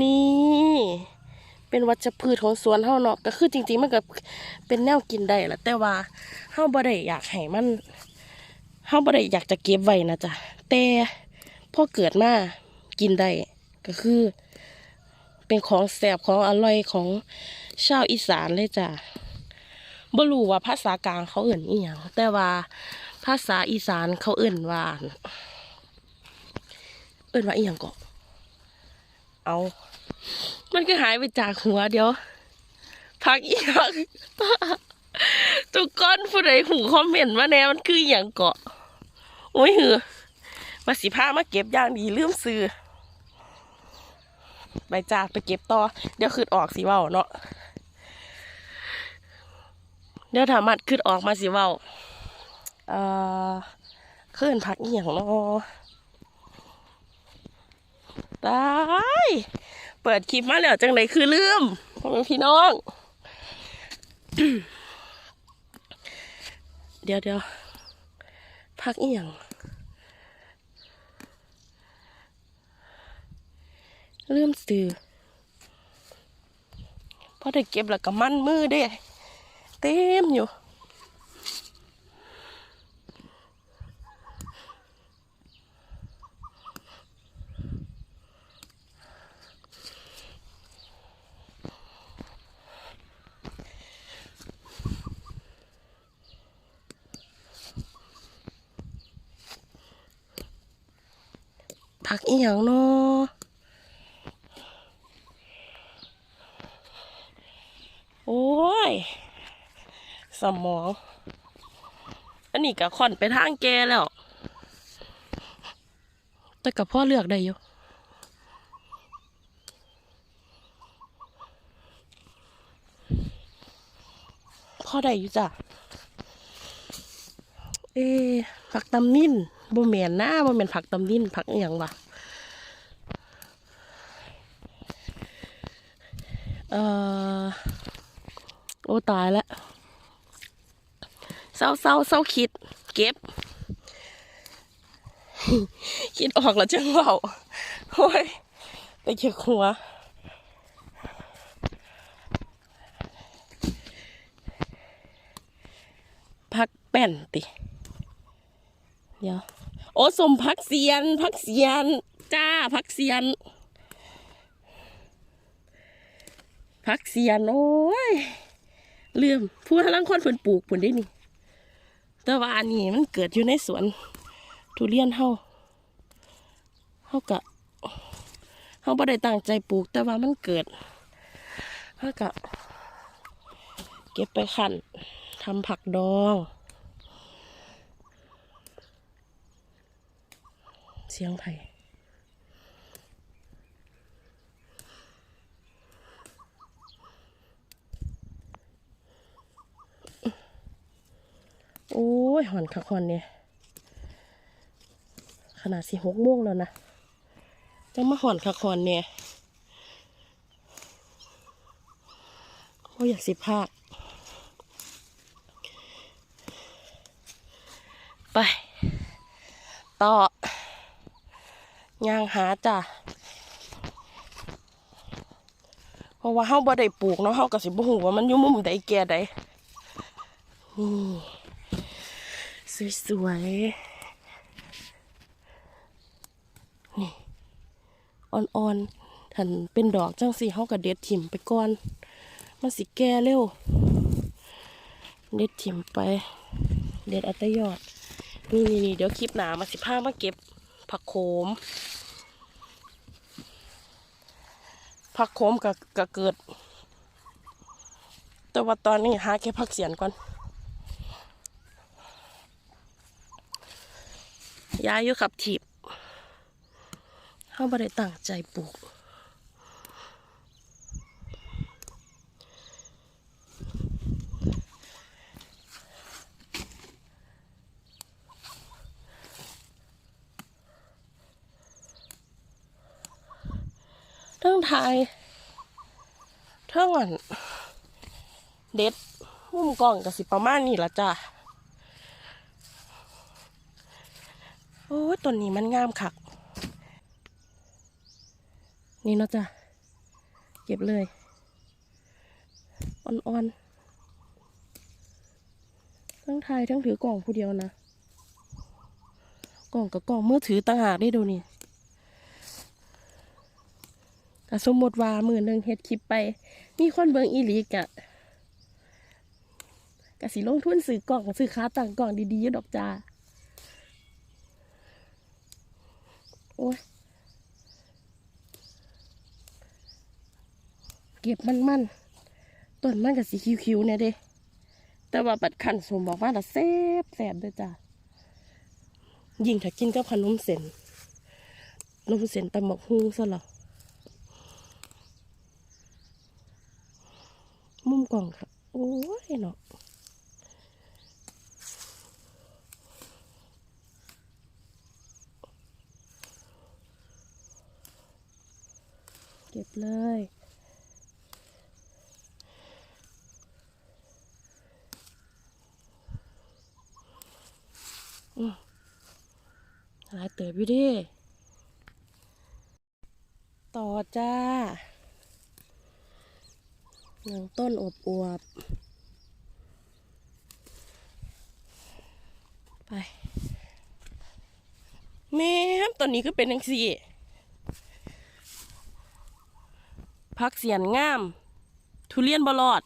นี่ เป็นวัชพืชของสวนเฮาเนาะก็คือจริงๆมันก็เป็นแนวกินได้แหละแต่ว่าเฮาบ่ได้อยากให้มันเฮาบ่ได้อยากจะเก็บไว้นะจ๊ะแต่พอเกิดมากินได้ก็คือ เป็นของแซ่บของอร่อยของชาวอีสานเลยจ้ะบ่รู้ว่าภาษากลางเขาเอิ่นอีหยังแต่ว่าภาษาอีสานเขาเอิ่นว่าเอิ่นว่าอีหยังก็ เอา มันก็หายไปจากหัวเดี๋ยว พักอีกพักทุกคนผู้ใดหูคอมเมนต์มาแน่มันคืออย่างเกาะ โอ้ยหือมาสิผ้ามาเก็บอย่างดีลืมซื้อไปจ้าไปเก็บต่อ เดี๋ยวคืดออกสิเว้าเนาะเดี๋ยวถามัดคืดออกมาสิเว้าเอ่อขึ้นพักอีหยังเนาะ ตายเปิดคลิปมาแล้วจังไดคือลืมพ่อแม่พี่น้อง เดี๋ยวเดี๋ยวพักอีหยังลืมซื้อพอได้เก็บแล้วก็มันมือเด้ เต็มอยู่ ผักอีหยังเนาะโอ้ย สมอง อันนี้ก็ค่อนไปทางแกแล้ว แต่กับพ่อเลือกได้อยู่พ่อได้อยู่จ้ะ เอ๊ผักตำนิ่น บ่แมนนะบ่แมนผักตำนิ่นผักอย่างวะเออโอ้ตายแล้วเศร้าเศร้าเศร้าคิด เก็บ คิดออกแล้วจังเบาโอ้ยไปเช็คหัวพักแป้นติ เดี๋ยว โอ้สมพักเสียน พักเสียน จ้าพักเสียน พักเสียน โอ้ยเลื่อมผู้ทลังคนเพิ่นปลูกผลได้นี่ แต่ว่าอันนี้มันเกิดอยู่ในสวน ทุเรียนเฮาเฮากะเฮาบ่ได้ตั้งใจปลูก แต่ว่ามันเกิดเฮากะ เก็บไปขันทำผักดอง เสียงไผ่โอ้ยหอนคักหอนเนี่ยขนาดสี่หกโมงแล้วนะจะมาหอนคักหอนเนี่ยโอ้ยอยากสิพากไป ต่อ ย่างหาจ้ะเพราะว่าเฮาบ่ได้ปลูกเนาะเฮาก็สิบ่ฮู้ว่ามันอยู่มุมใดแก่ใดนี่สวยๆนี่อ่อนๆถ้าเป็นดอกจังสิเฮาก็เด็ดถิ่มไปก่อน มันสิแก่เร็ว เด็ดถิ่มไป เด็ดอัตยอดนี่นี่นี่เดี๋ยวคลิปหนามาสิพามาเก็บผักโขม ผักโขมก็ก็เกิด แต่ว่าตอนนี้หาแค่ผักเสียนก่อนย้ายอยู่ขับถีบเขาไม่ได้ตั้งใจปลูก เรื่องไทยเท่อันเด็ดมุมกล้องกับสิประมาณนี้ละจ้ะโอ้ยต้นนี้มันงามคัก นี่เนาะจ้ะก็บเลย อ่อนๆ ทั้งไทยทั้งถือกล่องผู้เดียวนะ กล่องกับกล่องมือถือต่างหากได้ดูนี่ แต่สมมติว่ามือหนึ่งเฮ็ดคลิปไป มีคนเบิงอีหลีกะกะสิลงทุนซื้อกล่องซื้อค้าต่างกล่องดีๆยดอกจ้าโอ้ยเก็บมันมันๆต้นมันกับสีคิ้วๆเนี่ยเด้ แต่ว่าบัดขันสมบอกว่าละแซ่บแซ่บเด้อจ้ายิ่งถ้ากินกับขนมเส้นนมเส้นตำหมกฮุ้งซะหรอมุม กล่องค่ะ โอ้ยเนาะเก็บเลยหลายเติบอยู่ดิ ต่อจ้า หนึ่งต้นอบอวบไปแม่มตอนนี้ก็เป็นยังสี่พักเสียนงาม ทุเรียนบลอด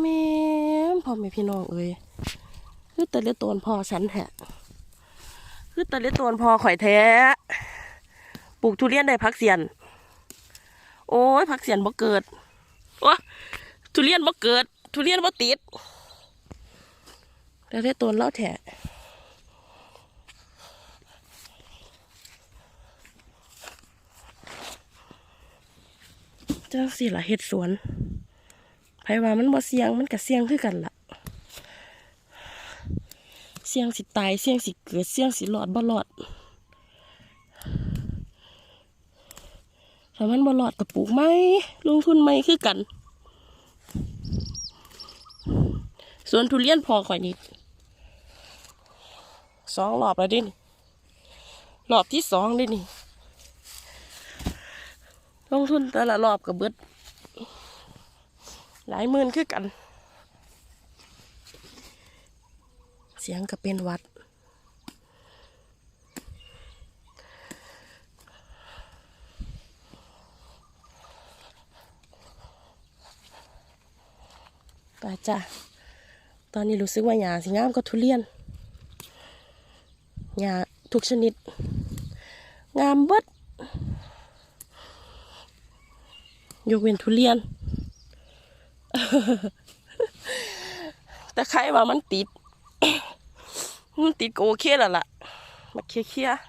แม่พ่อแม่พี่น้องเอ้ยคือแต่เลือตัวพ่อฉันแหะคือตะลิตวนพอข่อยแท้ปลูกทุเรียนได้พักเสียน โอ้ยพักเสียนบ่เกิด โอ้ทุเรียนบ่เกิด ทุเรียนบ่ติดแต่ได้ตัวเล่าแท้เจ้าสิละเฮ็ดสวนไผว่ามันบ่เสียงมันก็เสียงคือกันล่ะ เสียงสิตาย เสียงสิเกิด เสียงสิหลอดบ่หลอด ถ้ามันบ่หลอดก็ปลูกไหมลงทุนไหมคือกัน ส่วนทุเรียนพอข่อยนี่สองรอบแล้วดินี่รอบที่สองดินี่ลงทุนแต่ละรอบกับเบิด หลายหมื่นคือกัน เสียงก็เป็นวัด ไปจ้ะตอนนี้รู้สึกว่าหยาสิงามก็ทุเรียนหยาทุกชนิด งามเบิดยกเว้นทุเรียน แต่ใครว่ามันติด มันติดก็โอเคแล้วล่ะ มาเคลียร์ๆ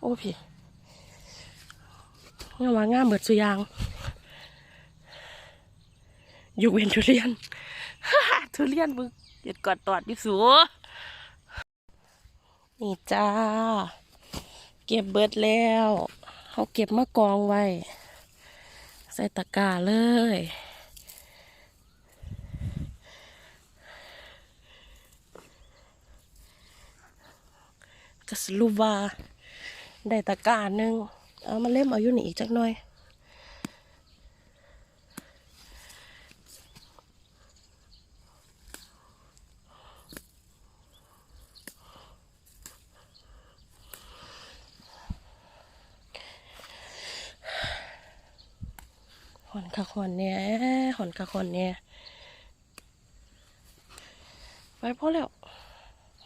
โอ้พี่งามว่างามเบิดสุยาง ยกเว้นทุเรียนทุเรียนมึงเด็ดกอดตอดดิสูนี่จ้า เก็บเบิดแล้วเขาเก็บมากองไว้ ใส่ตะกร้าเลยก็สรุปว่าได้ตะกร้าหนึ่งเอามาเล่มเอาอยู่นี่อีกจักหน่อย อนขะขอนเนี่ยหอนขะขอนเนี่ยไปพอแล้ว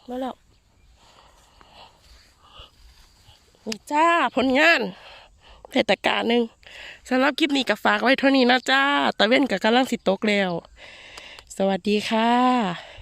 มาแล้วนี่จ้าผลงานเทศกาลหนึ่งสำหรับคลิปนี้ก็ฝากไว้เท่านี้นะจ้าตะเว้นกับกำลังสิตกแล้ว สวัสดีค่ะ